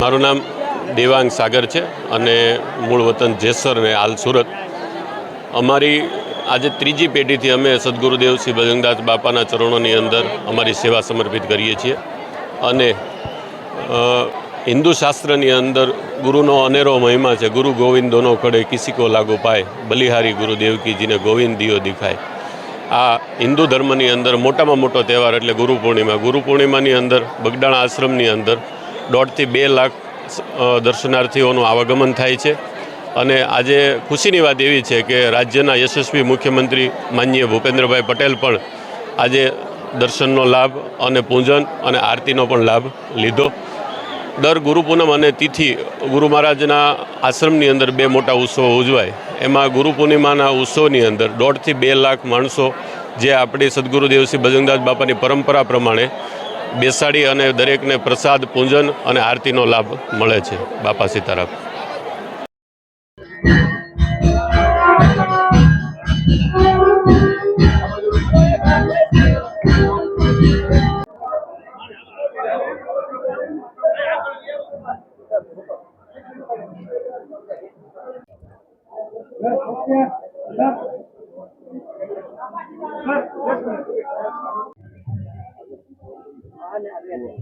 મારું નામ દેવાંગ સાગર છે અને મૂળ વતન જેસર ને હાલ સુરત. અમારી આજે ત્રીજી પેઢીથી અમે સદગુરુદેવ શ્રી ભજનદાસ બાપાના ચરણોની અંદર અમારી સેવા સમર્પિત કરીએ છીએ. અને હિન્દુ શાસ્ત્રની અંદર ગુરુનો અનેરો મહિમા છે, ગુરુ ગોવિંદોનો કડે કિસિકો લાગુ પાય, બલિહારી ગુરુદેવકીજીને ગોવિંદ દિયો દિખાય. આ હિન્દુ ધર્મની અંદર મોટામાં મોટો તહેવાર એટલે ગુરુ પૂર્ણિમા. ગુરુ પૂર્ણિમાની અંદર બગડાણા આશ્રમની અંદર દોઢથી બે લાખ દર્શનાર્થીઓનું આવાગમન થાય છે. અને આજે ખુશીની વાત એવી છે કે રાજ્યના યશસ્વી મુખ્યમંત્રી માનનીય ભૂપેન્દ્રભાઈ પટેલ પણ આજે દર્શનનો લાભ અને પૂજન અને આરતીનો પણ લાભ લીધો. દર ગુરુ પૂનમ અને તિથિ ગુરુ મહારાજના આશ્રમની અંદર બે મોટા ઉત્સવો ઉજવાય. એમાં ગુરુ પૂર્ણિમાના ઉત્સવની અંદર દોઢથી બે લાખ માણસો જે આપણી સદગુરુદેવ ભજનદાસ બાપાની પરંપરા પ્રમાણે બેસાડી અને દરેકને પ્રસાદ, પૂજન અને આરતીનો લાભ મળે છે બાપા સીતારામ. أنا أبيض